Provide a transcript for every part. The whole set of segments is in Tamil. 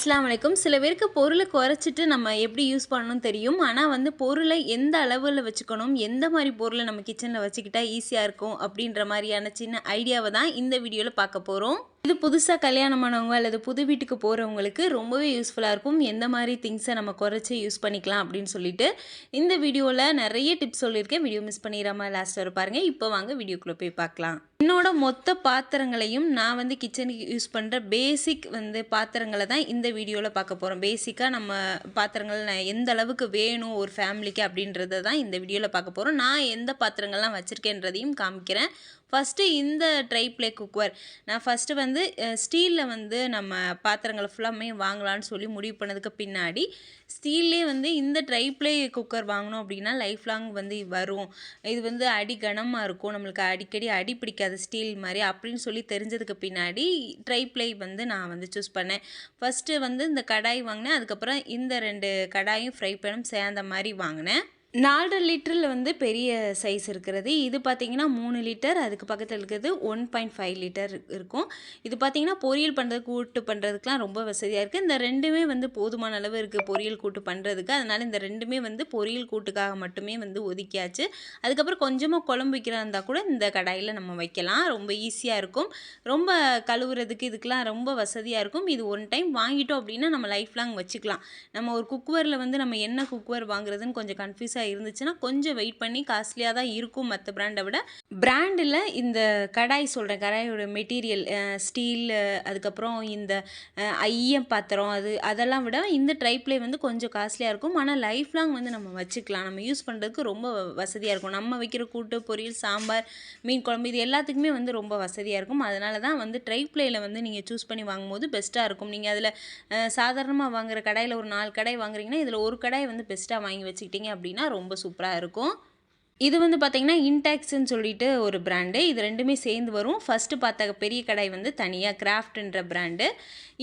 அஸ்லாம் வலைக்கும் சில பேருக்கு பொருளை குறைச்சிட்டு நம்ம எப்படி யூஸ் பண்ணணும்னு தெரியும். ஆனால் வந்து பொருளை எந்த அளவில் வச்சுக்கணும்? எந்த மாதிரி பொருளை நம்ம கிச்சனில் வச்சுக்கிட்டா ஈஸியாக இருக்கும்? அப்படின்ற மாதிரியான சின்ன ஐடியாவை தான் இந்த வீடியோவில் பார்க்க போகிறோம் இது புதுசாக கல்யாணமானவங்க அல்லது புது வீட்டுக்கு போகிறவங்களுக்கு ரொம்பவே யூஸ்ஃபுல்லாக இருக்கும். எந்த மாதிரி திங்ஸை நம்ம குறைச்சி யூஸ் பண்ணிக்கலாம் அப்படின்னு சொல்லிட்டு இந்த வீடியோவில் நிறைய டிப்ஸ் சொல்லியிருக்கேன். வீடியோ மிஸ் பண்ணிடாம லாஸ்ட் வரை பாருங்கள் இப்போ வாங்க வீடியோக்குள்ளே போய் பார்க்கலாம். என்னோட மொத்த பாத்திரங்களையும் நான் வந்து கிச்சனுக்கு யூஸ் பண்ணுற பேசிக் வந்து பாத்திரங்களை தான் இந்த வீடியோவில் பார்க்க போகிறோம் பேசிக்காக நம்ம பாத்திரங்கள் நான் எந்த அளவுக்கு வேணும் ஒரு ஃபேமிலிக்கு அப்படின்றத தான் இந்த வீடியோவில் பார்க்க போகிறோம் நான் எந்த பாத்திரங்கள்லாம் வச்சுருக்கேன்றதையும் காமிக்கிறேன். ஃபஸ்ட்டு இந்த ட்ரை ப்ளே குக்கர் நான் ஃபஸ்ட்டு வந்து ஸ்டீலில் வந்து நம்ம பாத்திரங்களை ஃபுல்லாமே வாங்கலாம்னு சொல்லி முடிவு பண்ணதுக்கு பின்னாடி ஸ்டீல்லே வந்து இந்த ட்ரை ப்ளே குக்கர் வாங்கினோம் அப்படின்னா லைஃப் லாங் வந்து வரும். இது வந்து அடி கனமாக இருக்கும். நம்மளுக்கு அடிக்கடி அடி பிடிக்காது ஸ்டீல் மாதிரி அப்படின்னு சொல்லி தெரிஞ்சதுக்கு பின்னாடி ட்ரை ப்ளே வந்து நான் வந்து சூஸ் பண்ணேன். ஃபஸ்ட்டு வந்து இந்த கடாய் வாங்கினேன். அதுக்கப்புறம் இந்த ரெண்டு கடாயும் ஃப்ரை பேனும் சேர்ந்த மாதிரி வாங்கினேன். நாலரை லிட்டரில் வந்து பெரிய சைஸ் இருக்கிறது. இது பார்த்தீங்கன்னா மூணு லிட்டர் அதுக்கு பக்கத்தில் இருக்கிறது ஒன் பாயிண்ட் ஃபைவ் லிட்டர் இருக்கும். இது பார்த்திங்கன்னா பொரியல் பண்ணுறது கூட்டு பண்ணுறதுக்குலாம் ரொம்ப வசதியாக இருக்குது இந்த ரெண்டுமே வந்து போதுமான அளவு இருக்குது பொரியல் கூட்டு பண்ணுறதுக்கு அதனால் இந்த ரெண்டுமே வந்து பொரியல் கூட்டுக்காக மட்டுமே வந்து ஒதுக்கியாச்சு. அதுக்கப்புறம் கொஞ்சமாக குழம்பு வைக்கிறதா இருந்தால் கூட இந்த கடாயில் நம்ம வைக்கலாம். ரொம்ப ஈஸியாக இருக்கும். ரொம்ப கழுவுறதுக்கு இதுக்கெலாம் ரொம்ப வசதியாக இருக்கும். இது ஒன் டைம் வாங்கிட்டோம் அப்படின்னா நம்ம லைஃப் லாங் வச்சுக்கலாம். நம்ம ஒரு குக்குவரில் வந்து நம்ம என்ன குக்குவர் வாங்குறதுன்னு கொஞ்சம் கன்ஃபியூஸாக இருந்துச்சுன்னா கொஞ்சம் வெயிட் பண்ணி காஸ்ட்லியாக தான் இருக்கும் மற்ற பிராண்டை விட. பிராண்டில் இந்த கடாய் சொல்கிறேன் கடாயோட மெட்டீரியல் ஸ்டீல் அதுக்கப்புறம் இந்த ஐயம் பாத்திரம் அது அதெல்லாம் விட இந்த ட்ரைப்ளே வந்து கொஞ்சம் காஸ்ட்லியாக இருக்கும். ஆனால் லைஃப் லாங் வந்து நம்ம வச்சுக்கலாம். நம்ம யூஸ் பண்ணுறதுக்கு ரொம்ப வசதியாக இருக்கும். நம்ம வைக்கிற கூட்டு பொரியல் சாம்பார் மீன் குழம்பு இது எல்லாத்துக்குமே வந்து ரொம்ப வசதியாக இருக்கும். அதனால தான் வந்து ட்ரைப்ளேயில் வந்து நீங்கள் சூஸ் பண்ணி வாங்கும்போது பெஸ்ட்டாக இருக்கும். நீங்கள் அதில் சாதாரணமாக வாங்குற கடாயில் ஒரு நாலு கடாய் வாங்குறீங்கன்னா இதில் ஒரு கடாய் வந்து பெஸ்ட்டாக வாங்கி வச்சுக்கிட்டீங்க அப்படின்னா ரொம்ப சூப்பராக இருக்கும். இது வந்து பார்த்திங்கன்னா இன்டாக்ஸ்ன்னு சொல்லிட்டு ஒரு பிராண்டு இது ரெண்டுமே சேர்ந்து வரும். ஃபஸ்ட்டு பார்த்த பெரிய கடாய் வந்து தனியாக கிராஃப்ட்ன்ற பிராண்டு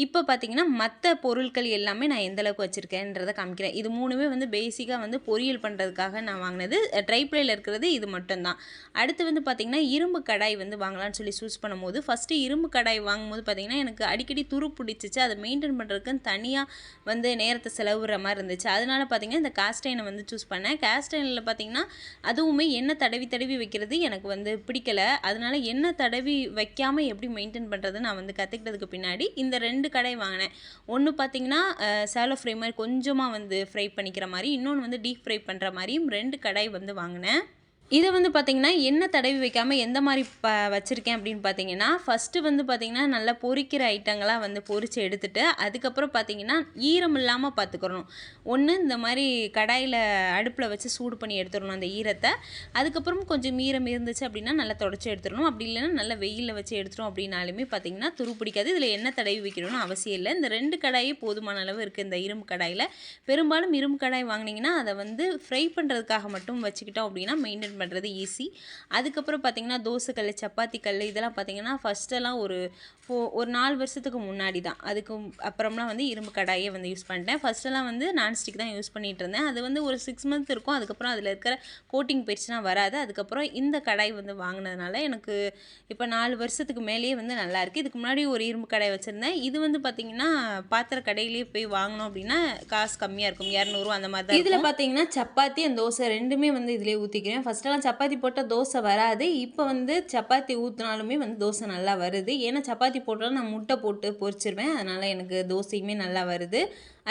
இப்போ பார்த்திங்கன்னா மற்ற பொருட்கள் எல்லாமே நான் எந்த அளவுக்கு வச்சுருக்கேன்றதை காமிக்கிறேன். இது மூணுமே வந்து பேசிக்காக வந்து பொரியல் பண்ணுறதுக்காக நான் வாங்கினது. ட்ரைப்ளேயில் இருக்கிறது இது மட்டும்தான். அடுத்து வந்து பார்த்திங்கன்னா இரும்பு கடாய் வந்து வாங்கலாம்னு சொல்லி சூஸ் பண்ணும்போது ஃபஸ்ட்டு இரும்பு கடாய் வாங்கும்போது பார்த்திங்கன்னா எனக்கு அடிக்கடி துரு பிடிச்சிச்சு. அதை மெயின்டைன் பண்ணுறதுக்குன்னு தனியாக வந்து நேரத்தை செலவுற மாதிரி இருந்துச்சு. அதனால பார்த்திங்கன்னா இந்த காஸ்டைனை வந்து சூஸ் பண்ணேன். காஸ்டைனில் பார்த்திங்கன்னா அதுவுமே எண்ணெய் தடவி தடவி வைக்கிறது எனக்கு வந்து பிடிக்கல. அதனால் எண்ணெய் தடவி வைக்காமல் எப்படி மெயின்டைன் பண்ணுறது நான் வந்து கற்றுக்கிட்டதுக்கு பின்னாடி இந்த ரெண்டு கடை வாங்கினேன். ஒன்று பார்த்தீங்கன்னா சேலோ ஃப்ரை மாதிரி கொஞ்சமாக வந்து ஃப்ரை பண்ணிக்கிற மாதிரி இன்னொன்று வந்து டீப் ஃப்ரை பண்ணுற மாதிரியும் ரெண்டு கடை வந்து வாங்கினேன். இதை வந்து பார்த்திங்கன்னா எண்ணெய் தடவி வைக்காமல் எந்த மாதிரி ப வச்சுருக்கேன் அப்படின்னு பார்த்தீங்கன்னா ஃபஸ்ட்டு வந்து பார்த்திங்கன்னா நல்லா பொரிக்கிற ஐட்டங்களாக வந்து பொரித்து எடுத்துகிட்டு அதுக்கப்புறம் பார்த்திங்கன்னா ஈரம் இல்லாமல் பார்த்துக்கிறணும் ஒன்று இந்த மாதிரி கடாயில் அடுப்பில் வச்சு சூடு பண்ணி எடுத்துடணும் அந்த ஈரத்தை. அதுக்கப்புறம் கொஞ்சம் ஈரம் இருந்துச்சு அப்படின்னா நல்லா தொடச்சி எடுத்துடணும். அப்படி இல்லைன்னா நல்லா வெயிலில் வச்சு எடுத்துட்டோம் அப்படின்னாலுமே பார்த்திங்கன்னா துரு பிடிக்காது. இதில் எண்ணெய் தடவி வைக்கணும்னு அவசியம் இல்லை. இந்த ரெண்டு கடாயே போதுமான அளவு இருக்குது இந்த இரும்பு கடாயில். பெரும்பாலும் இரும்பு கடாய் வாங்கினீங்கன்னா அதை வந்து ஃப்ரை பண்ணுறதுக்காக மட்டும் வச்சுக்கிட்டோம் அப்படின்னா மெயின்டைன் பண்ணுறது ஈஸி அதுக்கப்புறம் பார்த்திங்கன்னா தோசைக்கல் சப்பாத்தி கல் இதெல்லாம் பார்த்திங்கன்னா ஃபஸ்ட்டெல்லாம் ஒரு ஃபோ ஒரு நாலு வருஷத்துக்கு முன்னாடி தான். அதுக்கு அப்புறம்லாம் வந்து இரும்பு கடாயே வந்து யூஸ் பண்ணிட்டேன். ஃபஸ்ட்டெல்லாம் வந்து நான்ஸ்டிக் தான் யூஸ் பண்ணிகிட்டு இருந்தேன். அது வந்து ஒரு சிக்ஸ் மந்த் இருக்கும். அதுக்கப்புறம் அதில் இருக்கிற கோட்டிங் போயிடுச்சுன்னா வராது. அதுக்கப்புறம் இந்த கடாய் வந்து வாங்கினதுனால எனக்கு இப்போ நாலு வருஷத்துக்கு மேலேயே வந்து நல்லா இருக்குது இதுக்கு முன்னாடி ஒரு இரும்பு கடாய் வச்சுருந்தேன். இது வந்து பார்த்திங்கன்னா பாத்திர கடையிலேயே போய் வாங்கினோம் அப்படின்னா காசு கம்மியாக இருக்கும். இரநூறுவா அந்த மாதிரி தான் இதில் பார்த்தீங்கன்னா சப்பாத்தி அந்த தோசை ரெண்டுமே வந்து இதிலே ஊற்றிக்கிறேன் ஃபஸ்ட்டெல்லாம் சப்பாத்தி போட்டால் தோசை வராது. இப்போ வந்து சப்பாத்தி ஊற்றினாலுமே வந்து தோசை நல்லா வருது. ஏன்னா சப்பாத்தி போட்டாலும் நான் முட்டை போட்டு பொரிச்சிருவேன். அதனால் எனக்கு தோசையுமே நல்லா வருது.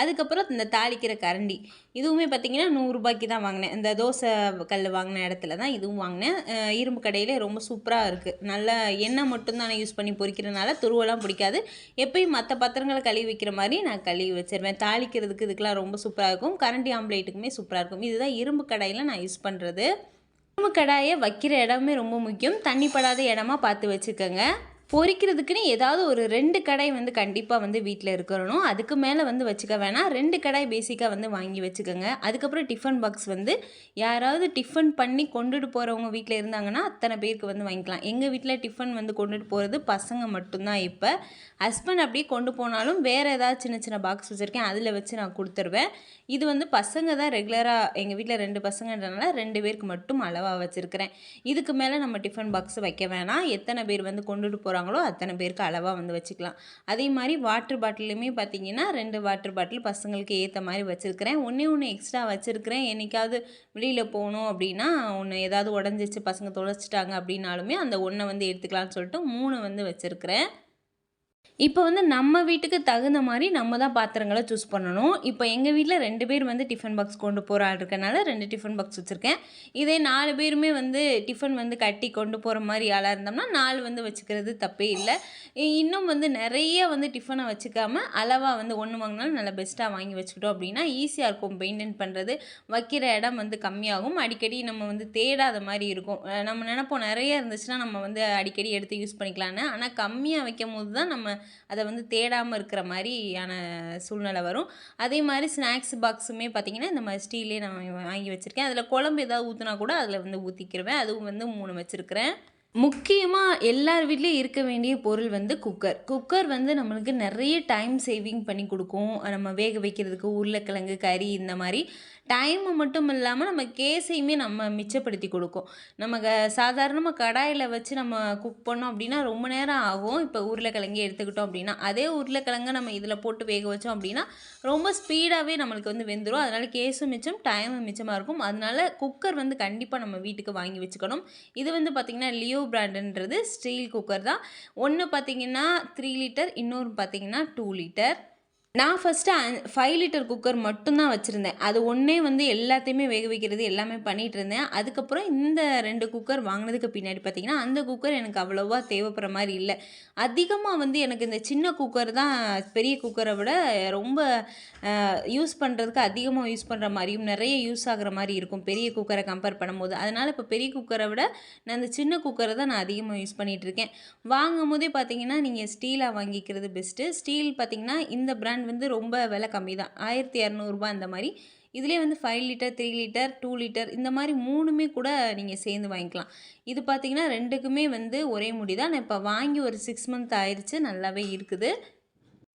அதுக்கப்புறம் இந்த தாளிக்கிற கரண்டி. இதுவுமே பார்த்திங்கன்னா நூறுரூபாய்க்கு தான் வாங்கினேன். இந்த தோசை கல் வாங்கின இடத்துல தான் இதுவும் வாங்கினேன். இரும்பு கடையில் ரொம்ப சூப்பராக இருக்குது நல்ல எண்ணெய் மட்டும்தான் நான் யூஸ் பண்ணி பொரிக்கிறனால துருவெல்லாம் பிடிக்காது. எப்பயும் மற்ற பாத்திரங்களை கழுவி வைக்கிற மாதிரி நான் கழுவி வச்சிருவேன். தாளிக்கிறதுக்கு இதுக்கெலாம் ரொம்ப சூப்பராக இருக்கும். கரண்டி ஆம்லேட்டுக்குமே சூப்பராக இருக்கும். இதுதான் இரும்பு கடையில் நான் யூஸ் பண்ணுறது கடாயை வைக்கிற இடமே ரொம்ப முக்கியம். தண்ணி படாத இடமா பார்த்து வச்சுக்கோங்க. பொரிக்கிறதுக்குன்னு ஏதாவது ஒரு ரெண்டு கடாய் வந்து கண்டிப்பாக வந்து வீட்டில் இருக்கணும். அதுக்கு மேலே வந்து வச்சுக்க வேணாம். ரெண்டு கடாய் பேசிக்காக வந்து வாங்கி வச்சுக்கோங்க. அதுக்கப்புறம் டிஃபன் பாக்ஸ் வந்து யாராவது டிஃபன் பண்ணி கொண்டுட்டு போகிறவங்க வீட்டில் இருந்தாங்கன்னா அத்தனை பேருக்கு வந்து வாங்கிக்கலாம். எங்கள் வீட்டில் டிஃபன் வந்து கொண்டுட்டு போகிறது பசங்க மட்டும்தான் இப்போ. ஹஸ்பண்ட் அப்படியே கொண்டு போனாலும் வேறு ஏதாவது சின்ன சின்ன பாக்ஸ் வச்சுருக்கேன். அதில் வச்சு நான் கொடுத்துருவேன். இது வந்து பசங்க தான் ரெகுலராக எங்கள் வீட்டில் ரெண்டு பசங்கன்றனால ரெண்டு பேருக்கு மட்டும் அளவாக வச்சுருக்கிறேன். இதுக்கு மேலே நம்ம டிஃபன் பாக்ஸ் வைக்க வேணாம். எத்தனை பேர் வந்து கொண்டுட்டு போகிற போகிறாங்களோ அத்தனை பேருக்கு அளவாக வந்து வச்சுக்கலாம். அதே மாதிரி வாட்டர் பாட்டிலுமே பார்த்தீங்கன்னா ரெண்டு வாட்டர் பாட்டில் பசங்களுக்கு ஏற்ற மாதிரி வச்சுருக்கிறேன். ஒன்றே ஒன்று எக்ஸ்ட்ரா வச்சுருக்கிறேன். என்றைக்காவது வெளியில் போகணும் அப்படின்னா ஒன்று ஏதாவது உடஞ்சிச்சு பசங்க தொலைச்சிட்டாங்க அப்படின்னாலுமே அந்த ஒன்றை வந்து எடுத்துக்கலாம்னு சொல்லிட்டு மூணு வந்து வச்சுருக்கிறேன். இப்போ வந்து நம்ம வீட்டுக்கு தகுந்த மாதிரி நம்ம தான் பாத்திரங்களை சூஸ் பண்ணணும். இப்போ எங்கள் வீட்டில் ரெண்டு பேர் வந்து டிஃபன் பாக்ஸ் கொண்டு போகிற ஆள் இருக்கனால ரெண்டு டிஃபன் பாக்ஸ் வச்சுருக்கேன். இதே நாலு பேருமே வந்து டிஃபன் வந்து கட்டி கொண்டு போகிற மாதிரி ஆளாக இருந்தோம்னா நாலு வந்து வச்சுக்கிறது தப்பே இல்லை. இன்னும் வந்து நிறைய வந்து டிஃபனை வச்சுக்காம அளவாக வந்து ஒன்று வாங்கினாலும் நல்லா பெஸ்ட்டாக வாங்கி வச்சுக்கிட்டோம் அப்படின்னா ஈஸியாக இருக்கும். மெயின்டைன் பண்ணுறது வைக்கிற இடம் வந்து கம்மியாகும். அடிக்கடி நம்ம வந்து தேடாத மாதிரி இருக்கும். நம்ம நினைப்போம் நிறைய இருந்துச்சுன்னா நம்ம வந்து அடிக்கடி எடுத்து யூஸ் பண்ணிக்கலான்னு ஆனால் கம்மியாக வைக்கும் போது தான் நம்ம அதை வந்து தேடாமல் இருக்கிற மாதிரியான சூழ்நிலை வரும். அதே மாதிரி ஸ்நாக்ஸ் பாக்ஸுமே பார்த்திங்கன்னா இந்த மாதிரி ஸ்டீலே நான் வாங்கி வச்சுருக்கேன். அதில் குழம்பு ஏதாவது ஊற்றினா கூட அதில் வந்து ஊற்றிக்கிருவேன் அதுவும் வந்து மூணு வச்சுருக்கிறேன். முக்கியமாக எல்லார் வீட்லேயும் இருக்க வேண்டிய பொருள் வந்து குக்கர் குக்கர் வந்து நம்மளுக்கு நிறைய டைம் சேவிங் பண்ணி கொடுக்கும். நம்ம வேக வைக்கிறதுக்கு உருளைக்கிழங்கு கறி இந்த மாதிரி டைமை மட்டும் இல்லாமல் நம்ம கேஸையுமே நம்ம மிச்சப்படுத்தி கொடுக்கும். நம்ம க சாதாரணமாக கடாயில் வச்சு நம்ம குக் பண்ணோம் அப்படின்னா ரொம்ப நேரம் ஆகும். இப்போ உருளைக்கிழங்கு எடுத்துக்கிட்டோம் அப்படின்னா அதே உருளைக்கிழங்க நம்ம இதில் போட்டு வேக வச்சோம் அப்படின்னா ரொம்ப ஸ்பீடாகவே நம்மளுக்கு வந்து வெந்துடும் அதனால் கேஸும் மிச்சம் டைமும் மிச்சமாக இருக்கும். அதனால குக்கர் வந்து கண்டிப்பாக நம்ம வீட்டுக்கு வாங்கி வச்சுக்கணும். இது வந்து பார்த்திங்கன்னா லியோ பிராண்டுன்றது ஸ்டீல் குக்கர் தான். ஒன்று பார்த்திங்கன்னா த்ரீ லிட்டர் இன்னொரு பார்த்திங்கன்னா டூ லிட்டர் நான் ஃபஸ்ட்டு ஃபைவ் லிட்டர் குக்கர் மட்டும்தான் வச்சுருந்தேன். அது ஒன்றே வந்து எல்லாத்தையுமே வேக வைக்கிறது எல்லாமே பண்ணிகிட்டு இருந்தேன். அதுக்கப்புறம் இந்த ரெண்டு குக்கர் வாங்கினதுக்கு பின்னாடி பார்த்திங்கன்னா அந்த குக்கர் எனக்கு அவ்வளோவா தேவைப்படுற மாதிரி இல்லை. அதிகமாக வந்து எனக்கு இந்த சின்ன குக்கர் தான் பெரிய குக்கரை விட ரொம்ப யூஸ் பண்ணுறதுக்கு அதிகமாக யூஸ் பண்ணுற மாதிரியும் நிறைய யூஸ் ஆகுற மாதிரி இருக்கும். பெரிய குக்கரை கம்பேர் பண்ணும்போது. அதனால் இப்போ பெரிய குக்கரை விட நான் இந்த சின்ன குக்கரை தான் நான் அதிகமாக யூஸ் பண்ணிகிட்டு இருக்கேன். வாங்கும் போதே பார்த்தீங்கன்னா நீங்கள் ஸ்டீலாக வாங்கிக்கிறது பெஸ்ட்டு ஸ்டீல் பார்த்தீங்கன்னா இந்த பிராண்ட் வந்து ரொம்ப விலை கம்மி தான். ஆயிரத்தி இரநூறுபா அந்த மாதிரி. இதிலே வந்து five litre three litre two litre இந்த மாதிரி மூணுமே கூட நீங்கள் சேர்ந்து வாங்கிக்கலாம். இது பார்த்தீங்கன்னா ரெண்டுக்குமே வந்து ஒரே முடி தான். நான் இப்போ வாங்கி ஒரு சிக்ஸ் மந்த் ஆயிடுச்சு நல்லாவே இருக்குது.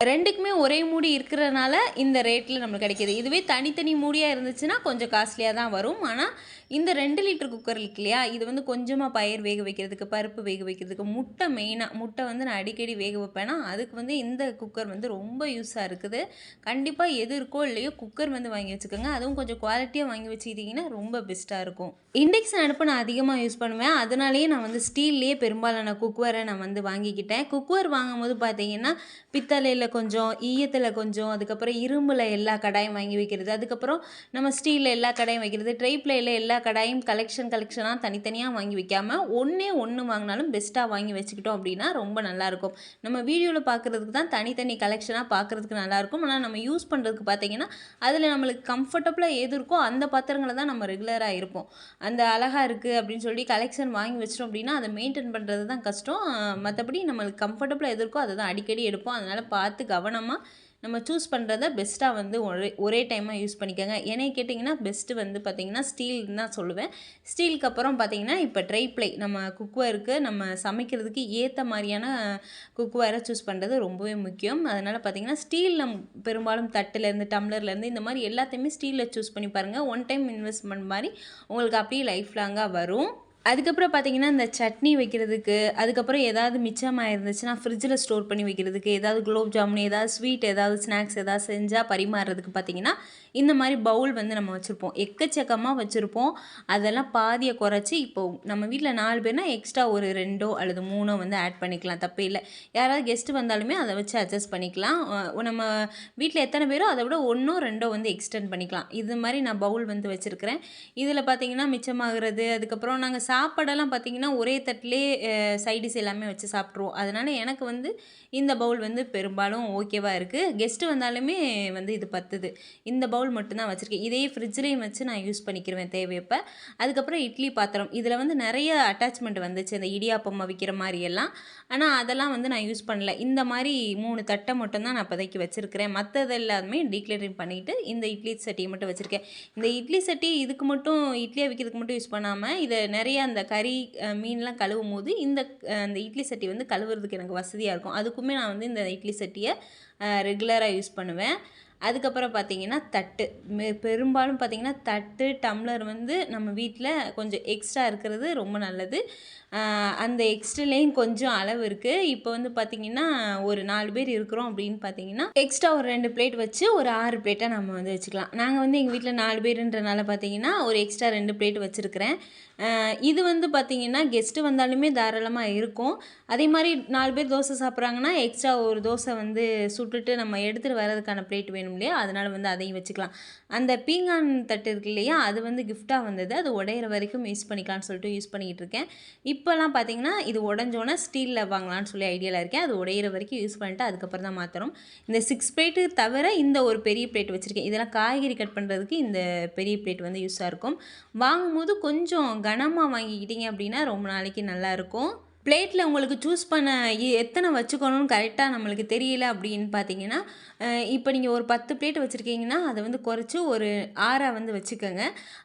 ரெண்டுக்குமே ஒரே மூடி இருக்கிறனால இந்த ரேட்டில் நம்மளுக்கு கிடைக்கிது. இதுவே தனித்தனி மூடியாக இருந்துச்சுன்னா கொஞ்சம் காஸ்ட்லியாக தான் வரும். ஆனால் இந்த ரெண்டு லிட்டர் குக்கர் இருக்கு இல்லையா? இது வந்து கொஞ்சமாக பயிர் வேக வைக்கிறதுக்கு பருப்பு வேக வைக்கிறதுக்கு முட்டை மெயினாக முட்டை வந்து நான் அடிக்கடி வேக வைப்பேன்னா அதுக்கு வந்து இந்த குக்கர் வந்து ரொம்ப யூஸாக இருக்குது. கண்டிப்பாக எது இருக்கோ இல்லையோ குக்கர் வந்து வாங்கி வச்சுக்கோங்க. அதுவும் கொஞ்சம் குவாலிட்டியாக வாங்கி வச்சுக்கிட்டிங்கன்னா ரொம்ப பெஸ்ட்டாக இருக்கும். இண்டக்ஷன் அடுப்பு நான் அதிகமாக யூஸ் பண்ணுவேன். அதனாலேயே நான் வந்து ஸ்டீல்லையே பெரும்பாலான குக்வரை நான் வந்து வாங்கிக்கிட்டேன். குக்வர் வாங்கும்போது பார்த்தீங்கன்னா பித்தளையில் கொஞ்சம் ஈயத்தில் கொஞ்சம் அதுக்கப்புறம் இரும்பில் எல்லா கடாயும் வாங்கி வைக்கிறது அதுக்கப்புறம் நம்ம ஸ்டீலில் எல்லா கடாயும் வைக்கிறது ட்ரை பிளேயில் எல்லா கடாயும் கலெக்ஷன் கலெக்ஷனாக தனித்தனியாக வாங்கி வைக்காமல் ஒன்றே ஒன்று வாங்கினாலும் பெஸ்ட்டாக வாங்கி வச்சுக்கிட்டோம் அப்படின்னா ரொம்ப நல்லாயிருக்கும். நம்ம வீடியோவில் பார்க்குறதுக்கு தான் தனித்தனி கலெக்ஷனாக பார்க்குறதுக்கு நல்லாயிருக்கும். ஆனால் நம்ம யூஸ் பண்ணுறதுக்கு பார்த்தீங்கன்னா அதில் நம்மளுக்கு கம்ஃபர்டபுளாக எது இருக்கோ அந்த பாத்திரங்களை தான் நம்ம ரெகுலராக இருப்போம். அந்த அழகாக இருக்குது அப்படின்னு சொல்லி கலெக்ஷன் வாங்கி வச்சிட்டோம் அப்படின்னா அதை மெயின்டைன் பண்ணுறது தான் கஷ்டம். மற்றபடி நம்மளுக்கு கம்ஃபர்டபுளாக எது இருக்கோ அதை தான் அடிக்கடி எடுப்போம். அதனால் பார்த்து கவனமாக நம்ம சூஸ் பண்ணுறத பெஸ்ட்டாக வந்து ஒரே ஒரே டைமாக யூஸ் பண்ணிக்கோங்க. என்னை கேட்டிங்கன்னா பெஸ்ட்டு வந்து பார்த்திங்கன்னா ஸ்டீல் தான் சொல்லுவேன். ஸ்டீலுக்கு அப்புறம் பார்த்திங்கன்னா இப்போ ட்ரை ப்ளை நம்ம குக்வேருக்கு நம்ம சமைக்கிறதுக்கு ஏற்ற மாதிரியான குக்வேரை சூஸ் பண்ணுறது ரொம்பவே முக்கியம். அதனால் பார்த்திங்கன்னா ஸ்டீலில் பெரும்பாலும் தட்டுலேருந்து டம்ளர்லேருந்து இந்த மாதிரி எல்லாத்தையுமே ஸ்டீலில் சூஸ் பண்ணி பாருங்கள் ஒன் டைம் இன்வெஸ்ட்மெண்ட் மாதிரி உங்களுக்கு அப்படியே லைஃப் லாங்காக வரும். அதுக்கப்புறம் பார்த்தீங்கன்னா இந்த சட்னி வைக்கிறதுக்கு அதுக்கப்புறம் ஏதாவது மிச்சமாக இருந்துச்சுன்னா ஃப்ரிட்ஜில் ஸ்டோர் பண்ணி வைக்கிறதுக்கு ஏதாவது குலோப் ஜாமுன் ஏதாவது ஸ்வீட் ஏதாவது ஸ்நாக்ஸ் ஏதாவது செஞ்சால் பரிமாறுறதுக்கு பார்த்தீங்கன்னா இந்த மாதிரி பவுல் வந்து நம்ம வச்சுருப்போம். எக்கச்சக்கமாக வச்சுருப்போம். அதெல்லாம் பாதியை குறைச்சி இப்போ நம்ம வீட்டில் நாலு பேர்னா எக்ஸ்ட்ரா ஒரு ரெண்டோ அல்லது மூணோ வந்து ஆட் பண்ணிக்கலாம். தப்பே இல்லை. யாராவது கெஸ்ட்டு வந்தாலுமே அதை வச்சு அட்ஜஸ்ட் பண்ணிக்கலாம். நம்ம வீட்டில் எத்தனை பேரோ அதை விட ஒன்றோ ரெண்டோ வந்து எக்ஸ்டெண்ட் பண்ணிக்கலாம். இது மாதிரி நான் பவுல் வந்து வச்சுருக்கிறேன். இதில் பார்த்தீங்கன்னா மிச்சமாகிறது அதுக்கப்புறம் நாங்கள் சாப்பாடெல்லாம் பார்த்தீங்கன்னா ஒரே தட்டிலே சைடிஸ் எல்லாமே வச்சு சாப்பிட்ருவோம் அதனால் எனக்கு வந்து இந்த பவுல் வந்து பெரும்பாலும் ஓகேவாக இருக்குது கெஸ்ட்டு வந்தாலுமே வந்து இது பத்துது. இந்த பவுல் மட்டும்தான் வச்சுருக்கேன். இதே ஃப்ரிட்ஜ்லேயும் வச்சு நான் யூஸ் பண்ணிக்கிருவேன் தேவையப்போ. அதுக்கப்புறம் இட்லி பாத்திரம். இதில் வந்து நிறைய அட்டாச்மெண்ட் வந்துச்சு. இந்த இடியாப்பம் வைக்கிற மாதிரி எல்லாம் ஆனால் அதெல்லாம் வந்து நான் யூஸ் பண்ணல. இந்த மாதிரி மூணு தட்டை மட்டும்தான் நான் இப்போதைக்கு வச்சுருக்கிறேன். மற்றது எல்லாமே டீக்ளரிங் பண்ணிவிட்டு இந்த இட்லி சட்டியை மட்டும் வச்சுருக்கேன். இந்த இட்லி சட்டி இதுக்கு மட்டும் இட்லியாக வைக்கிறதுக்கு மட்டும் யூஸ் பண்ணாமல் இதை நிறைய அந்த கறி மீன்லாம் கழுவும் போது இந்த அந்த இட்லி சட்டி வந்து கழுவுறதுக்கு எனக்கு வசதியாக இருக்கும். அதுக்குமே நான் வந்து இந்த இட்லி சட்டியை ரெகுலராக யூஸ் பண்ணுவேன். அதுக்கப்புறம் பார்த்தீங்கன்னா தட்டு. மெ- பெரும்பாலும் பார்த்தீங்கன்னா தட்டு டம்ளர் வந்து நம்ம வீட்டில் கொஞ்சம் எக்ஸ்ட்ரா இருக்கிறது ரொம்ப நல்லது. அந்த எக்ஸ்ட்ராலேயும் கொஞ்சம் அளவு இருக்குது இப்போ வந்து பார்த்தீங்கன்னா ஒரு நாலு பேர் இருக்கிறோம் அப்படின்னு பார்த்தீங்கன்னா எக்ஸ்ட்ரா ஒரு ரெண்டு பிளேட் வச்சு ஒரு ஆறு பிளேட்டாக நம்ம வந்து வச்சுக்கலாம். நாங்கள் வந்து எங்கள் வீட்டில் நாலு பேருன்றனால பார்த்தீங்கன்னா ஒரு எக்ஸ்ட்ரா ரெண்டு பிளேட் வச்சுருக்கிறேன். இது வந்து பார்த்தீங்கன்னா கெஸ்ட்டு வந்தாலுமே தாராளமாக இருக்கும். அதே மாதிரி நாலு பேர் தோசை சாப்பிட்றாங்கன்னா எக்ஸ்ட்ரா ஒரு தோசை வந்து சுட்டுட்டு நம்ம எடுத்துகிட்டு வர்றதுக்கான பிளேட் வேணும்? இல்லையா அதனால் வந்து அதையும் வச்சுக்கலாம். அந்த பீங்கான் தட்டு இருக்கு இல்லையா அது வந்து கிஃப்டாக வந்தது. அது உடையிற வரைக்கும் யூஸ் பண்ணிக்கலாம்னு சொல்லிட்டு யூஸ் பண்ணிக்கிட்டு இருக்கேன். இப்போல்லாம் பார்த்தீங்கன்னா இது உடஞ்சோன்னா ஸ்டீலில் வாங்கலாம்னு சொல்லி ஐடியாவில் இருக்கேன். அது உடையிற வரைக்கும் யூஸ் பண்ணிட்டு அதுக்கப்புறம் தான் மாற்றுறோம் இந்த சிக்ஸ் பிளேட்டு தவிர இந்த ஒரு பெரிய பிளேட் வச்சுருக்கேன். இதெல்லாம் காய்கறி கட் பண்ணுறதுக்கு இந்த பெரிய பிளேட் வந்து யூஸாக இருக்கும். வாங்கும்போது கொஞ்சம் கனமாக வாங்கிக்கிட்டீங்க அப்படின்னா ரொம்ப நாளைக்கு நல்லாயிருக்கும் பிளேட்டில் உங்களுக்கு சூஸ் பண்ண எத்தனை வச்சுக்கணும்னு கரெக்டாக நம்மளுக்கு தெரியல அப்படின்னு பார்த்தீங்கன்னா இப்போ நீங்கள் ஒரு பத்து பிளேட் வச்சுருக்கீங்கன்னா அதை வந்து குறைச்சி ஒரு ஆறாக வந்து வச்சுக்கோங்க.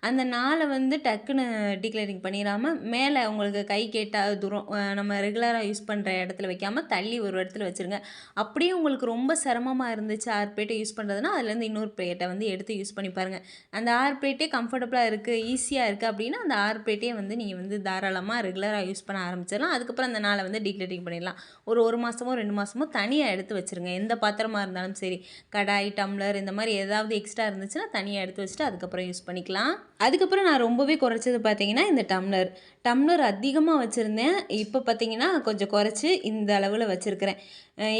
அந்த நாளை வந்து டக்குன்னு டிக்ளேரிங் பண்ணிடாமல் மேலே உங்களுக்கு கை கேட்டால் தூரம் நம்ம ரெகுலராக யூஸ் பண்ணுற இடத்துல வைக்காமல் தள்ளி ஒரு இடத்துல வச்சுருங்க. அப்படியே உங்களுக்கு ரொம்ப சிரமமாக இருந்துச்சு ஆறு பிளேட்டை யூஸ் பண்ணுறதுனா அதுலேருந்து இன்னொரு பிளேட்டை வந்து எடுத்து யூஸ் பண்ணி பாருங்கள் அந்த ஆறு பிளேட்டே கம்ஃபர்டபுளாக இருக்குது ஈஸியாக இருக்குது அப்படின்னா அந்த ஆறு பிளேட்டே வந்து நீங்கள் வந்து தாராளமாக ரெகுலராக யூஸ் பண்ண ஆரம்பிச்சிடலாம். அது அதுக்கப்புறம் அந்த நாளை வந்து டிக்ளேரிங் பண்ணிடலாம். ஒரு ஒரு மாதமோ ரெண்டு மாதமோ தனியாக எடுத்து வச்சுருங்க. எந்த பாத்திரமா இருந்தாலும் சரி கடாய் டம்ளர் இந்த மாதிரி ஏதாவது எக்ஸ்ட்ரா இருந்துச்சுன்னா தனியாக எடுத்து வச்சுட்டு அதுக்கப்புறம் யூஸ் பண்ணிக்கலாம். அதுக்கப்புறம் நான் ரொம்பவே குறைச்சது பார்த்தீங்கன்னா இந்த டம்ளர் டம்ளர் அதிகமாக வச்சுருந்தேன். இப்போ பார்த்தீங்கன்னா கொஞ்சம் குறைச்சி இந்த அளவில் வச்சுருக்கிறேன்.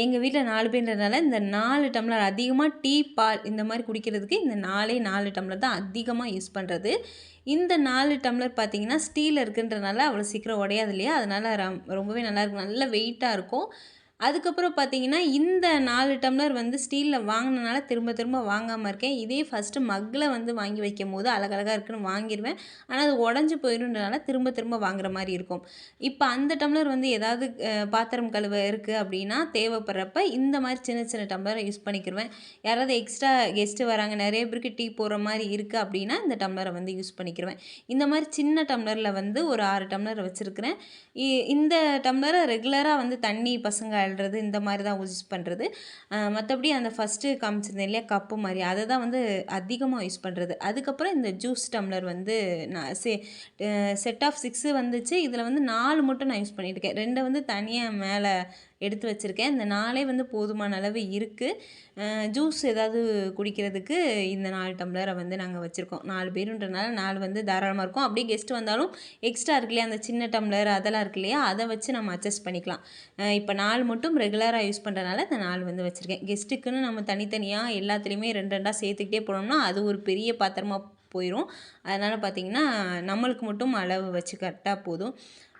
எங்கள் வீட்டில் நாலு பேர்ன்றதுனால இந்த நாலு டம்ளர் அதிகமாக டீ பால் இந்த மாதிரி குடிக்கிறதுக்கு இந்த நாலே நாலு டம்ளர் தான் அதிகமாக யூஸ் பண்ணுறது இந்த நாலு டம்ளர் பார்த்தீங்கன்னா ஸ்டீல் இருக்குன்றனால அவ்வளோ சீக்கிரம் உடையாது இல்லையா? அதனால் ரொம்பவே நல்லா இருக்கும். நல்ல வெயிட்டாக இருக்கும். அதுக்கப்புறம் பார்த்தீங்கன்னா இந்த நாலு டம்ளர் வந்து ஸ்டீலில் வாங்கினனால திரும்ப திரும்ப வாங்காமல் இருக்கேன். இதே ஃபஸ்ட்டு மக்கில் வந்து வாங்கி வைக்கும் போது அழகழகாக இருக்குன்னு வாங்கிடுவேன் ஆனால் அது உடஞ்சி போயிடும்னால திரும்ப திரும்ப வாங்குற மாதிரி இருக்கும். இப்போ அந்த டம்ளர் வந்து ஏதாவது பாத்திரம் கழுவ இருக்குது அப்படின்னா தேவைப்படுறப்ப இந்த மாதிரி சின்ன சின்ன டம்ளரை யூஸ் பண்ணிக்கிடுவேன் யாராவது எக்ஸ்ட்ரா கெஸ்ட்டு வராங்க நிறைய பேருக்கு டீ போடுற மாதிரி இருக்குது அப்படின்னா இந்த டம்ளரை வந்து யூஸ் பண்ணிக்கிடுவேன் இந்த மாதிரி சின்ன டம்ளரில் வந்து ஒரு ஆறு டம்ளர் வச்சுருக்கிறேன். இந்த டம்ளரை ரெகுலராக வந்து தண்ணி பசங்க அள்ளுறது இந்த மாதிரி தான் யூஸ் பண்ணுறது மற்றபடி அந்த ஃபஸ்ட்டு காமிச்சிருந்தேன் இல்லையா கப்பு மாதிரி. அதை தான் வந்து அதிகமாக யூஸ் பண்ணுறது அதுக்கப்புறம் இந்த ஜூஸ் டம்ளர் வந்து நான் செ செட் ஆஃப் சிக்ஸு வந்துச்சு. இதில் வந்து நாலு மட்டும் நான் யூஸ் பண்ணிட்டு இருக்கேன் ரெண்டை வந்து தனியாக மேலே எடுத்து வச்சுருக்கேன். இந்த நாளே வந்து போதுமான அளவு இருக்குது ஜூஸ் ஏதாவது குடிக்கிறதுக்கு இந்த நாலு டம்ளரை வந்து நாங்கள் வச்சுருக்கோம். நாலு பேருன்றனால நாலு வந்து தாராளமாக இருக்கும். அப்படியே கெஸ்ட் வந்தாலும் எக்ஸ்ட்ரா இருக்கு இல்லையா? அந்த சின்ன டம்ளர் அதெல்லாம் இருக்கு இல்லையா? அதை வச்சு நம்ம அட்ஜஸ்ட் பண்ணிக்கலாம். இப்போ நாலு மட்டும் ரெகுலராக யூஸ் பண்ணுறனால இந்த நாலு வந்து வச்சுருக்கேன். கெஸ்ட்டுக்குன்னு நம்ம தனித்தனியாக எல்லாத்துலேயுமே ரெண்டு ரெண்டாக சேர்த்துக்கிட்டே போனோம்னா அது ஒரு பெரிய பாத்திரமாக போயிடும் அதனால் பார்த்திங்கன்னா நம்மளுக்கு மட்டும் அளவு வச்சு கரெக்டாக போதும்.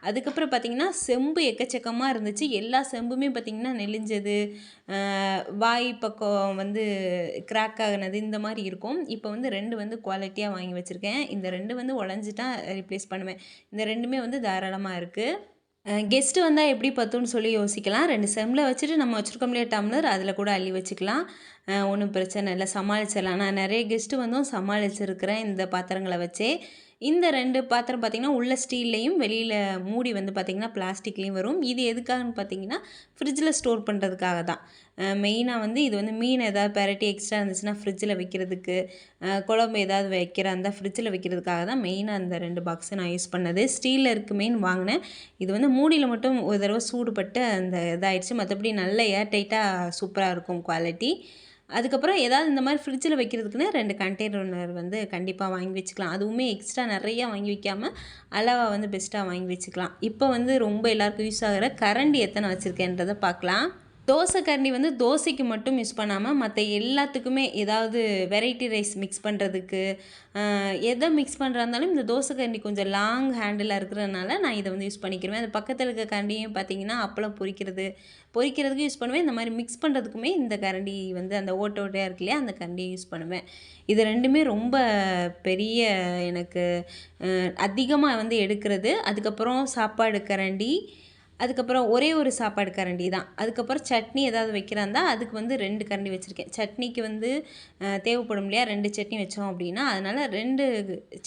அதுக்கப்புறம் பார்த்திங்கன்னா செம்பு எக்கச்சக்கமாக இருந்துச்சு. எல்லா செம்புமே பார்த்திங்கன்னா நெளிஞ்சது. வாய் பக்கம் வந்து கிராக் ஆகினது இந்த மாதிரி இருக்கும். இப்போ வந்து ரெண்டு வந்து குவாலிட்டியாக வாங்கி வச்சுருக்கேன். இந்த ரெண்டு வந்து உடஞ்சிட்டா ரீப்ளேஸ் பண்ணுவேன். இந்த ரெண்டுமே வந்து தாராளமாக இருக்குது கெஸ்ட்டு வந்தால் எப்படி பத்துன்னு சொல்லி யோசிக்கலாம். ரெண்டு செம்மில் வச்சுட்டு நம்ம வச்சுருக்கோம் டம்ளர் அதில் கூட அள்ளி வச்சுக்கலாம். ஒன்றும் பிரச்சனை இல்லை. சமாளிச்சிடலாம். நான் நிறைய கெஸ்ட்டு வந்தும் சமாளிச்சிருக்கிறேன் இந்த பாத்திரங்களை வச்சே. இந்த ரெண்டு பாத்திரம் பார்த்திங்கன்னா உள்ள ஸ்டீல்லையும் வெளியில் மூடி வந்து பார்த்திங்கன்னா பிளாஸ்டிக்லேயும் வரும். இது எதுக்காகன்னு பார்த்தீங்கன்னா ஃப்ரிட்ஜில் ஸ்டோர் பண்ணுறதுக்காக தான். மெயினாக வந்து இது வந்து மீன் ஏதாவது பெரட்டி எக்ஸ்ட்ரா இருந்துச்சுன்னா ஃப்ரிட்ஜில் வைக்கிறதுக்கு குழம்பு ஏதாவது வைக்கிற அந்த ஃப்ரிட்ஜில் வைக்கிறதுக்காக தான் மெயினாக அந்த ரெண்டு பாக்ஸை நான் யூஸ் பண்ணது. ஸ்டீலில் இருக்குமேன்னு வாங்கினேன். இது வந்து மூடியில் மட்டும் ஒரு தடவை சூடுபட்டு அந்த இதாகிடுச்சு மற்றபடி நல்ல ஏர் டைட்டாக சூப்பராக இருக்கும் குவாலிட்டி அதுக்கப்புறம் ஏதாவது இந்த மாதிரி ஃப்ரிட்ஜில் வைக்கிறதுக்குன்னு ரெண்டு கண்டெய்னர் வந்து கண்டிப்பாக வாங்கி வச்சுக்கலாம். அதுவுமே எக்ஸ்ட்ரா நிறையா வாங்கி வைக்காமல் அளவாக வந்து பெஸ்ட்டாக வாங்கி வச்சுக்கலாம். இப்போ வந்து ரொம்ப எல்லாருக்கும் யூஸ் ஆகிற கரண்டி எத்தனை வச்சுருக்கேன்றதை பார்க்கலாம். தோசை கரண்டி வந்து தோசைக்கு மட்டும் யூஸ் பண்ணாமல் மற்ற எல்லாத்துக்குமே ஏதாவது வெரைட்டி ரைஸ் மிக்ஸ் பண்ணுறதுக்கு எதை மிக்ஸ் பண்ணுறா இருந்தாலும் இந்த தோசை கரண்டி கொஞ்சம் லாங் ஹேண்டிலாக இருக்கிறதுனால நான் இதை வந்து யூஸ் பண்ணிக்கிறேன் அது பக்கத்தில் இருக்க கரண்டியும் பார்த்தீங்கன்னா அப்பளம் பொரிக்கிறது பொரிக்கிறதுக்கு யூஸ் பண்ணுவேன். இந்த மாதிரி மிக்ஸ் பண்ணுறதுக்குமே இந்த கரண்டி வந்து அந்த ஓட்டை ஓட்டையாக இருக்கு இல்லையா அந்த கரண்டியை யூஸ் பண்ணுவேன். இது ரெண்டுமே ரொம்ப பெரிய எனக்கு அதிகமாக வந்து எடுக்கிறது. அதுக்கப்புறம் சாப்பாடு கரண்டி அதுக்கப்புறம் ஒரே ஒரு சாப்பாடு கரண்டி தான். அதுக்கப்புறம் சட்னி ஏதாவது வைக்கிறாந்தா அதுக்கு வந்து ரெண்டு கரண்டி வச்சுருக்கேன். சட்னிக்கு வந்து தேவைப்படும் இல்லையா ரெண்டு சட்னி வச்சோம் அப்படின்னா அதனால் ரெண்டு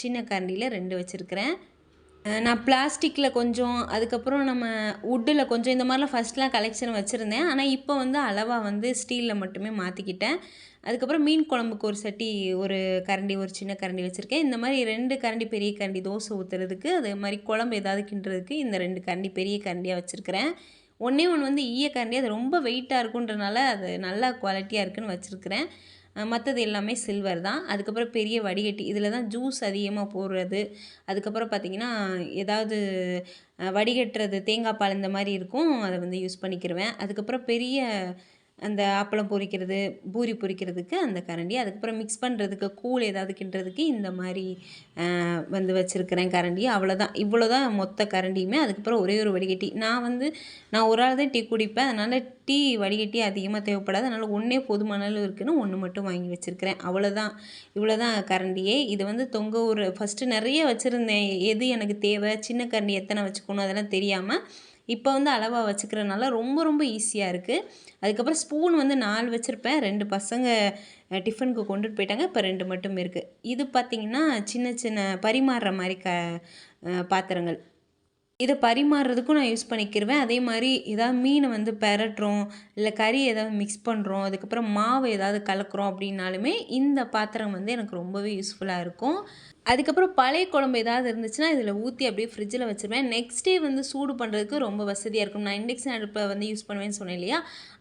சின்ன கரண்டியில் ரெண்டு வச்சுருக்கிறேன். நான் பிளாஸ்டிக்கில் கொஞ்சம் அதுக்கப்புறம் நம்ம வுட்டில் கொஞ்சம் இந்த மாதிரிலாம் ஃபஸ்ட்லாம் கலெக்ஷன் வச்சுருந்தேன். ஆனால் இப்போ வந்து அளவாக வந்து ஸ்டீலில் மட்டுமே மாற்றிக்கிட்டேன் அதுக்கப்புறம் மீன் குழம்புக்கு ஒரு சட்டி ஒரு கரண்டி ஒரு சின்ன கரண்டி வச்சுருக்கேன். இந்த மாதிரி ரெண்டு கரண்டி பெரிய கரண்டி தோசை ஊற்றுறதுக்கு அது மாதிரி குழம்பு ஏதாவது கிண்டுறதுக்கு இந்த ரெண்டு கரண்டி பெரிய கரண்டியாக வச்சுருக்கிறேன். ஒன்றே ஒன்று வந்து ஈய கரண்டி அது ரொம்ப வெயிட்டாக இருக்குன்றனால அது நல்லா குவாலிட்டியாக இருக்குன்னு வச்சுருக்கிறேன். மற்றது எல்லாமே சில்வர் தான். அதுக்கப்புறம் பெரிய வடிகட்டி இதில் தான் ஜூஸ் அதிகமாக போடுறது. அதுக்கப்புறம் பார்த்திங்கன்னா ஏதாவது வடிகட்டுறது தேங்காய் பால் இந்த மாதிரி இருக்கும் அதை வந்து யூஸ் பண்ணிக்கிருவேன். அதுக்கப்புறம் பெரிய அந்த அப்பளம் பொரிக்கிறது பூரி பொரிக்கிறதுக்கு அந்த கரண்டி. அதுக்கப்புறம் மிக்ஸ் பண்ணுறதுக்கு கூழ் ஏதாவது கிண்டுறதுக்கு இந்த மாதிரி வந்து வச்சுருக்கிறேன் கரண்டி. அவ்வளோதான் இவ்வளோ தான் மொத்த கரண்டியுமே. அதுக்கப்புறம் ஒரே ஒரு வடிகட்டி. நான் வந்து நான் ஒரு ஆள் தான் டீ குடிப்பேன். அதனால் டீ வடிகட்டி அதிகமாக தேவைப்படாது. அதனால் ஒன்றே போதுமான அளவு இருக்குன்னு ஒன்று மட்டும் வாங்கி வச்சுருக்கிறேன். அவ்வளோதான் இவ்வளோ தான் கரண்டியே. இது வந்து தொங்க ஒரு ஃபஸ்ட்டு நிறைய வச்சுருந்தேன். எது எனக்கு தேவை? சின்ன கரண்டி எத்தனை வச்சுக்கணும்? அதெல்லாம் தெரியாமல் இப்போ வந்து அளவாக வச்சுக்கிறனால ரொம்ப ரொம்ப ஈஸியாக இருக்குது அதுக்கப்புறம் ஸ்பூன் வந்து நாலு வச்சுருப்பேன். ரெண்டு பசங்க டிஃபனுக்கு கொண்டுட்டு போயிட்டாங்க. இப்போ ரெண்டு மட்டும் இருக்குது இது பார்த்திங்கன்னா சின்ன சின்ன பரிமாறுற மாதிரி க பாத்திரங்கள். இதை பரிமாறுறதுக்கும் நான் யூஸ் பண்ணிக்கிருவேன். அதே மாதிரி ஏதாவது மீனை வந்து பெரட்டுறோம். இல்லை கறி ஏதாவது மிக்ஸ் பண்ணுறோம் அதுக்கப்புறம் மாவு ஏதாவது கலக்குறோம் அப்படின்னாலுமே இந்த பாத்திரம் வந்து எனக்கு ரொம்பவே யூஸ்ஃபுல்லாக இருக்கும். அதுக்கப்புறம் பழைய குழம்பு ஏதாவது இருந்துச்சுன்னா இதில் ஊற்றி அப்படியே ஃப்ரிட்ஜில் வச்சுருவேன். நெக்ஸ்ட் டே வந்து சூடு பண்ணுறதுக்கு ரொம்ப வசதியாக இருக்கும். நான் இண்டக்ஷன் அடுப்பை வந்து யூஸ் பண்ணுவேன்னு சொன்னேன் இல்லையா?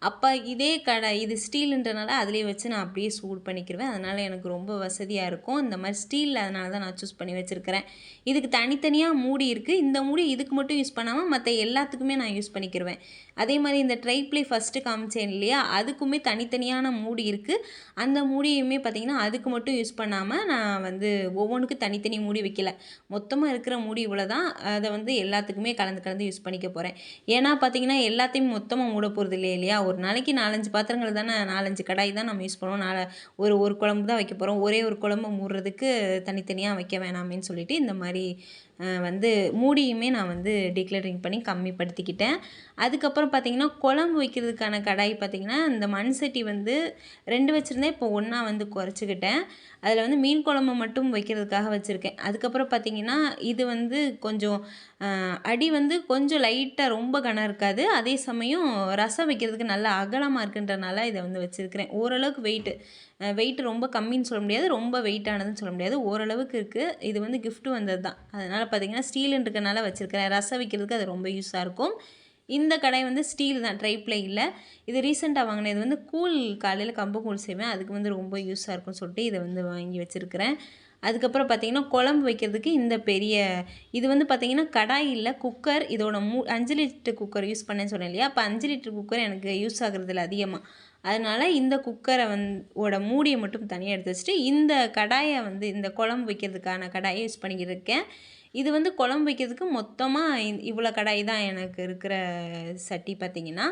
அப்போ இதே கடை இது ஸ்டீலுன்றனால அதிலே வச்சு நான் அப்படியே சூடு பண்ணிக்கிருவேன். அதனால் எனக்கு ரொம்ப வசதியாக இருக்கும். இந்த மாதிரி ஸ்டீலில் அதனால தான் நான் சூஸ் பண்ணி வச்சுருக்கிறேன். இதுக்கு தனித்தனியாக மூடி இருக்குது இந்த மூடி இதுக்கு மட்டும் யூஸ் பண்ணாமல் மற்ற எல்லாத்துக்குமே நான் யூஸ் பண்ணிக்கிருவேன். அதே மாதிரி இந்த ட்ரை பிளே ஃபஸ்ட்டு காமிச்சேன் இல்லையா? அதுக்குமே தனித்தனியான மூடி இருக்குது அந்த மூடியுமே பார்த்திங்கன்னா அதுக்கு மட்டும் யூஸ் பண்ணாமல் நான் வந்து ஒவ்வொன்றுக்கு தனித்தனி மூடி வைக்கல. மொத்தமாக இருக்கிற மூடி இவ்வளோ தான் அதை வந்து எல்லாத்துக்குமே கலந்து கலந்து யூஸ் பண்ணிக்க போகிறேன் ஏன்னா பார்த்தீங்கன்னா எல்லாத்தையும் மொத்தமாக மூட போகிறது இல்லை இல்லையா? ஒரு நாளைக்கு நாலஞ்சு பாத்திரங்கள் தானே நாலஞ்சு கடாய் தான் நம்ம யூஸ் பண்ணுவோம். நால ஒரு ஒரு குழம்பு தான் வைக்க போகிறோம் ஒரே ஒரு குழம்பு மூடுறதுக்கு தனித்தனியாக வைக்க வேணாமேன்னு சொல்லிட்டு இந்த மாதிரி வந்து மூடியுமே நான் வந்து டிக்ளரிங் பண்ணி கம்மிப்படுத்திக்கிட்டேன். அதுக்கப்புறம் பார்த்திங்கன்னா குழம்பு வைக்கிறதுக்கான கடாய் பார்த்தீங்கன்னா இந்த மண் சட்டி வந்து ரெண்டு வச்சுருந்தேன். இப்போ ஒன்றா வந்து குறைச்சிக்கிட்டேன். அதில் வந்து மீன் குழம்பு மட்டும் வைக்கிறதுக்காக வச்சுருக்கேன் அதுக்கப்புறம் பார்த்தீங்கன்னா இது வந்து கொஞ்சம் அடி வந்து கொஞ்சம் லைட்டாக ரொம்ப கனம் இருக்காது. அதே சமயம் ரசம் வைக்கிறதுக்கு நல்லா அகலமாக இருக்குன்றனால இதை வந்து வச்சுருக்கிறேன். ஓரளவுக்கு வெயிட்டு வெயிட் ரொம்ப கம்மின்னு சொல்ல முடியாது. ரொம்ப வெயிட்டானதுன்னு சொல்ல முடியாது. ஓரளவுக்கு இருக்குது இது வந்து கிஃப்ட்டு வந்தது தான் அதனால் பார்த்தீங்கன்னா ஸ்டீலுன்றதுனால இருக்கனால வச்சுருக்கிறேன். ரசம் வைக்கிறதுக்கு அது ரொம்ப யூஸாக இருக்கும். இந்த கடாய் வந்து ஸ்டீல் தான் ட்ரைப்ளே இல்லை. இது ரீசெண்டாக வாங்கினது வந்து கூழ் காலையில் கம்பு கூழ் செய்வேன். அதுக்கு வந்து ரொம்ப யூஸாக இருக்கும்னு சொல்லிட்டு இதை வந்து வாங்கி வச்சுருக்கிறேன். அதுக்கப்புறம் பார்த்தீங்கன்னா குழம்பு வைக்கிறதுக்கு இந்த பெரிய இது வந்து பார்த்தீங்கன்னா கடாய் இல்லை குக்கர் இதோட மூ அஞ்சு லிட்டர் குக்கர் யூஸ் பண்ணேன்னு சொன்னேன் இல்லையா? அப்போ அஞ்சு லிட்டர் குக்கர் எனக்கு யூஸ் ஆகுறதில்ல அதிகமாக அதனால் இந்த குக்கரை வந் ஓட மூடியை மட்டும் தனியாக எடுத்து வச்சுட்டு இந்த கடாயை வந்து இந்த குழம்பு வைக்கிறதுக்கான கடாயை யூஸ் பண்ணிக்கிட்டு இருக்கேன். இது வந்து குழம்பு வைக்கிறதுக்கு மொத்தமாக இவ்வளோ கடாய் தான் எனக்கு இருக்கிற சட்டி பார்த்தீங்கன்னா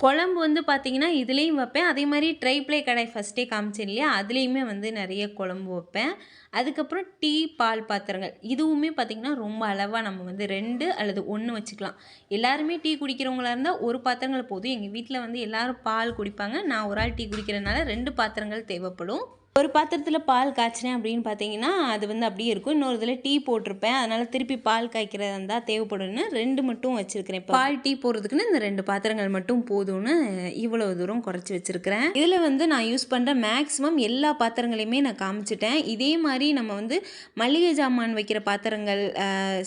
குழம்பு வந்து பார்த்திங்கன்னா இதுலேயும் வைப்பேன். அதே மாதிரி ட்ரைப்ளே கடாய் ஃபஸ்ட்டே காமிச்சேன் இல்லையா? அதுலேயுமே வந்து நிறைய குழம்பு வைப்பேன். அதுக்கப்புறம் டீ பால் பாத்திரங்கள். இதுவுமே பார்த்திங்கன்னா ரொம்ப அளவாக நம்ம வந்து ரெண்டு அல்லது ஒன்று வச்சுக்கலாம். எல்லாருமே டீ குடிக்கிறவங்களா இருந்தால் ஒரு பாத்திரங்கள் போதும். எங்கள் வீட்டில் வந்து எல்லோரும் பால் குடிப்பாங்க. நான் ஒரு ஆள் டீ குடிக்கிறனால ரெண்டு பாத்திரங்கள் தேவைப்படும். ஒரு பாத்திரத்தில் பால் காய்ச்சினேன் அப்படின்னு பார்த்தீங்கன்னா அது வந்து அப்படியே இருக்கும். இன்னொரு இதில் டீ போட்டிருப்பேன். அதனால் திருப்பி பால் காய்க்கிறதா இருந்தால் தேவைப்படும்னு ரெண்டு மட்டும் வச்சுருக்கிறேன் பால் டீ போடுறதுக்குன்னு இந்த ரெண்டு பாத்திரங்கள் மட்டும் போதும்னு இவ்வளோ தூரம் குறைச்சி வச்சுருக்கிறேன். இதில் வந்து நான் யூஸ் பண்ணுற மேக்ஸிமம் எல்லா பாத்திரங்களையுமே நான் காமிச்சிட்டேன். இதே மாதிரி நம்ம வந்து மளிகை ஜாமான் வைக்கிற பாத்திரங்கள்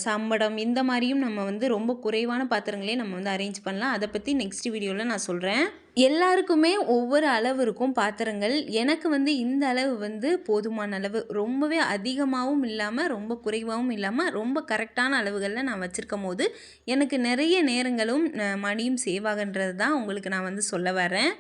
சம்படம் இந்த மாதிரியும் நம்ம வந்து ரொம்ப குறைவான பாத்திரங்களே நம்ம வந்து அரேஞ்ச் பண்ணலாம். அதை பற்றி நெக்ஸ்ட் வீடியோவில் நான் சொல்கிறேன் எல்லாருக்குமே ஒவ்வொரு அளவு இருக்கும் பாத்திரங்கள். எனக்கு வந்து இந்த அளவு வந்து போதுமான அளவு. ரொம்பவே அதிகமாகவும் இல்லாமல் ரொம்ப குறைவாகவும் இல்லாமல் ரொம்ப கரெக்டான அளவுகளில் நான் வச்சுருக்கும் போது எனக்கு நிறைய நேரங்களும் மணியும் சேவ் ஆகுன்றது தான் உங்களுக்கு நான் வந்து சொல்ல வரேன்.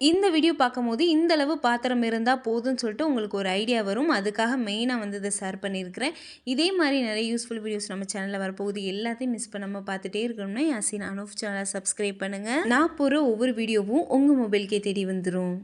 இந்த வீடியோ பார்க்கும்போது இந்த அளவு பாத்திரம் இருந்தால் போதும்னு சொல்லிட்டு உங்களுக்கு ஒரு ஐடியா வரும். அதுக்காக மெயினாக வந்து இதை ஷேர் பண்ணியிருக்கிறேன். இதே மாதிரி நிறைய யூஸ்ஃபுல் வீடியோஸ் நம்ம சேனலில் வரப்போகுது. எல்லாத்தையும் மிஸ் பண்ணாமல் பார்த்துட்டே இருக்கணும்னா யாசின் அனுப் சேனலை சப்ஸ்கிரைப் பண்ணுங்கள் நான் போகிற ஒவ்வொரு வீடியோவும் உங்கள் மொபைல்கே தேடி வந்துடும்